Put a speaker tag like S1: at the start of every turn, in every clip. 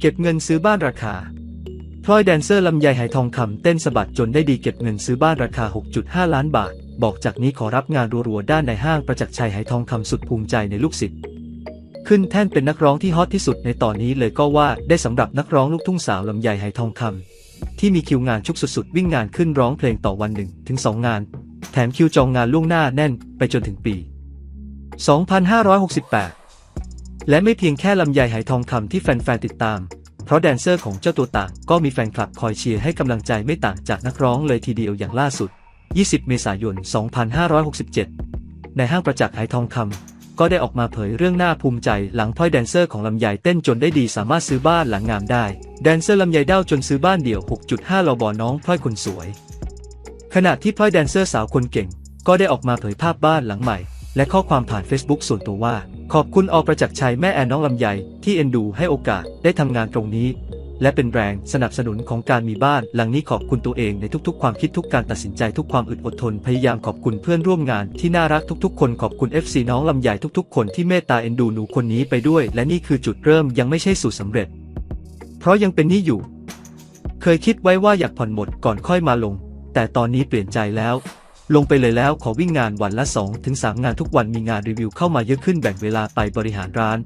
S1: เก็บเงินซื้อบ้านราคาพลอยแดนเซอร์ลำไยไหทองคำเต้นสะบัดจนได้ดีเก็บเงินซื้อบ้านราคา 6.5 ล้านบาท บอกจากนี้ขอรับงานรัวๆด้านในห้างประจักษ์ชัยไหทองคำสุดภูมิใจในลูกศิษย์ขึ้นแท่นเป็นนักร้องที่ฮอตที่สุดในตอนนี้เลยก็ว่าได้สำหรับนักร้องลูกทุ่งสาวลำไยไหทองคำที่มีคิวงานชุกสุดๆ วิ่งงานขึ้นร้องเพลงต่อวันหนึ่งถึง2งาน แถมคิวจองงานล่วงหน้าแน่นไปจนถึงปี 2568 และไม่เพียงแค่ลำไยไหทองคำที่แฟนๆติดตาม เพราะแดนเซอร์ของเจ้าตัวต่างก็มีแฟนคลับคอยเชียร์ให้กำลังใจไม่ต่างจากนักร้องเลยทีเดียวอย่างล่าสุด 20 เมษายน 2567 ในห้างประจักษ์ไหทองคำก็ได้ออกมาเผยเรื่องน่าภูมิใจหลังพลอยแดนเซอร์ของลำไยเต้นจนได้ดีสามารถซื้อบ้านหลังงามได้ แดนเซอร์ลำไยเด้าจนซื้อบ้านเดี่ยว 6.5ลบอน้องพลอยคนสวย ขณะที่พลอยแดนเซอร์สาวคนเก่ง ก็ได้ออกมาเผยภาพบ้านหลังใหม่ และข้อความผ่าน Facebook ส่วนตัวว่า ขอบคุณอประจักษ์ชัยแม่แอนน้องลำไยที่เอ็นดูให้โอกาสได้ทำงานตรงนี้ และเป็นแรงสนับสนุนของการมีบ้าน หลังนี้ขอบคุณตัวเองในทุกๆ ความคิดทุกการตัดสินใจทุกความอึดอดทนพยายามขอบคุณเพื่อนร่วมงานที่น่ารักทุกๆ คนขอบคุณ FC น้องลำไยทุกๆ คนที่เมตตาเอ็นดูหนูคนนี้ไปด้วย และนี่คือจุดเริ่มยังไม่ใช่สูตรสำเร็จ เพราะยังเป็นหนี้อยู่ เคยคิดไว้ว่าอยากผ่อนหมดก่อนค่อยมาลง แต่ตอนนี้เปลี่ยนใจแล้ว ลงไปเลยแล้วขอวิ่งงานวันละ2ถึง3งานทุกวันมีงานรีวิวเข้ามาเยอะขึ้นแบ่งเวลาไปบริหารร้าน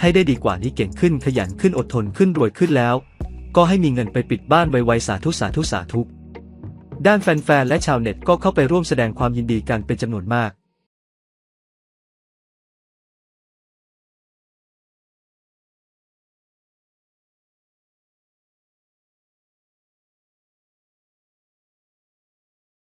S1: ให้ได้ดีกว่านี้เก่งขึ้นขยันขึ้นอดทนขึ้นรวยขึ้นแล้ว ก็ให้มีเงินไปปิดบ้านไวๆสาธุสาธุสาธุด้านแฟนๆและชาวเน็ตก็เข้าไปร่วมแสดงความยินดีกันเป็นจำนวนมาก